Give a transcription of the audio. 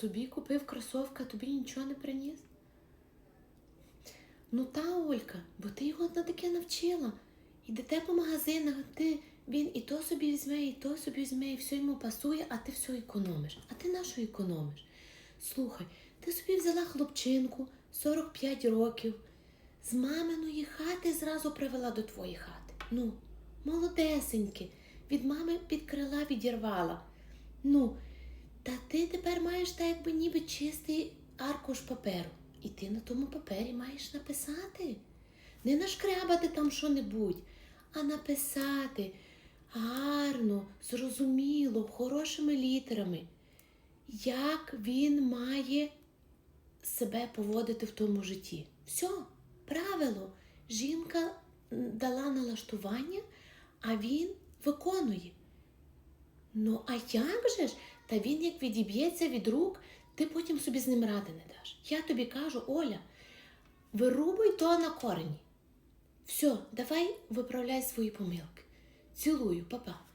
Собі купив кросовка, тобі нічого не приніс? Ну та Олька, бо ти його на таке навчила. Ідете по магазинах, ти, він і то собі візьме, і то собі візьме, і все йому пасує, а ти все економиш. А ти на що економиш? Слухай, ти собі взяла хлопчинку 45 років, з маминої хати зразу привела до твоєї хати. Ну, молодесеньки, від мами під крила відірвала. Ну, та ти тепер маєш так якби ніби чистий аркуш паперу. І ти на тому папері маєш написати. Не нашкрябати там що-небудь, а написати гарно, зрозуміло, хорошими літерами, як він має себе поводити в тому житті. Все, правило. Жінка дала налаштування, а він виконує. Ну, а як же ж? Та він як відіб'ється від рук, ти потім собі з ним ради не даш. Я тобі кажу, Оля, вирубуй то на корені. Все, давай виправляй свої помилки. Цілую, папа.